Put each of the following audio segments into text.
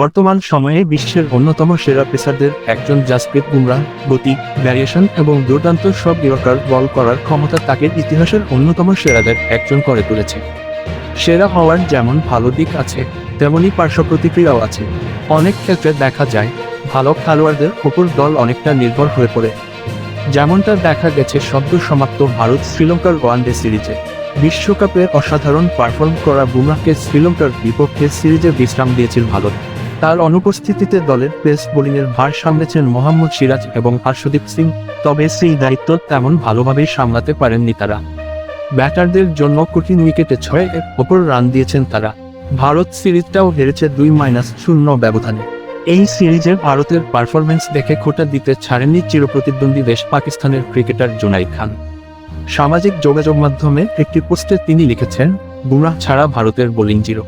বর্তমান সময়ে বিশ্বের অন্যতম সেরা পেসারদের একজন জাসপ্রীত বুমরা গতি ভ্যারিয়েশন এবং দুর্দান্ত সব ইয়র্কার বল করার ক্ষমতা তাকে ইতিহাসের অন্যতম সেরাদের একজন করে তুলেছে। সেরা হওয়ার যেমন ভালো দিক আছে তেমনই পার্শ্ব প্রতিক্রিয়াও আছে। অনেক ক্ষেত্রে দেখা যায়, ভালো খেলোয়াড়দের উপর দল অনেকটা নির্ভর হয়ে পড়ে। যেমনটা দেখা গেছে সদ্য সমাপ্ত ভারত শ্রীলঙ্কার ওয়ানডে সিরিজে। বিশ্বকাপে অসাধারণ পারফর্ম করা বুমরাহকে শ্রীলঙ্কার বিপক্ষে সিরিজে বিশ্রাম দিয়েছিল ভারত। তার অনুপস্থিতিতে দলের পেস বোলিংয়ের ভার সামলেছেন মোহাম্মদ সিরাজ এবং হর্ষদীপ সিং, তবে সেই দায়িত্ব তেমন ভালোভাবেই সামলাতে পারেননি তারা। ব্যাটারদের জন্য কঠিন উইকেটে ছয় ওপর রান দিয়েছেন তারা। ভারত সিরিজটাও হেরেছে দুই মাইনাস শূন্য ব্যবধানে। এই সিরিজে ভারতের পারফরমেন্স দেখে খোটা দিতে ছাড়েননি চিরপ্রতিদ্বন্দ্বী দেশ পাকিস্তানের ক্রিকেটার জুনাইদ খান। সামাজিক যোগাযোগ মাধ্যমে একটি পোস্টে তিনি লিখেছেন বুমরাহ ছাড়া ভারতের বোলিং জিরো।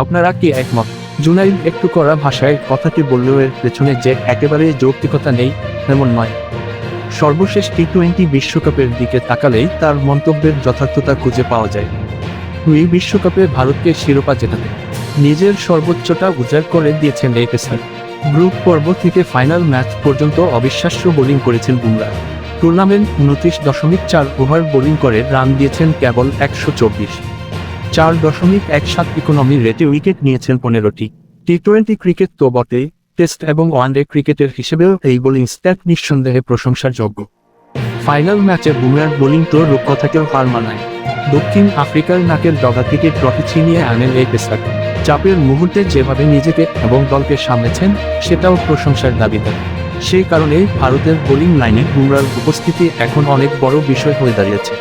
আপনারা কি একমত? জুনাইদ একটু করা ভাষায় কথাটি বললেও এর পেছনে যে একেবারে যৌক্তিকতা নেই এমন নয়। সর্বশেষ টি টোয়েন্টি বিশ্বকাপের দিকে তাকালেই তার মন্তব্যের যথার্থতা খুঁজে পাওয়া যায়। দুই বিশ্বকাপে ভারতকে শিরোপা জেতাতে নিজের সর্বোচ্চটা উজাড় করে দিয়েছেন এই পেসার। গ্রুপ পর্ব থেকে ফাইনাল ম্যাচ পর্যন্ত অবিশ্বাস্য বোলিং করেছেন বুমরাহ টুর্নামেন্ট উনত্রিশ দশমিক চার ওভার বোলিং করে রান দিয়েছেন কেবল একশো চব্বিশ। চার দশমিক এক সাত ইকোনমি রেটে উইকেট নিয়েছেন পনেরোটি। টি টোয়েন্টি ক্রিকেট তো বটে টেস্ট এবং ওয়ানডে ক্রিকেটের হিসেবেও এই বোলিং স্ট্যাট নিঃসন্দেহে প্রশংসার যোগ্য ফাইনাল ম্যাচে বুমরার বোলিং তো রূপকথাকেও হার মানায়। দক্ষিণ আফ্রিকার নাকের ডগা থেকে ট্রফি ছিনিয়ে আনেন এই পেসার চাপের মুহূর্তে যেভাবে নিজেকে এবং দলকে সামলেছেন, সেটাও প্রশংসার দাবিদার সেই কারণেই ভারতের বোলিং লাইনে বুমরার উপস্থিতি এখন অনেক বড় বিষয় হয়ে দাঁড়িয়েছে।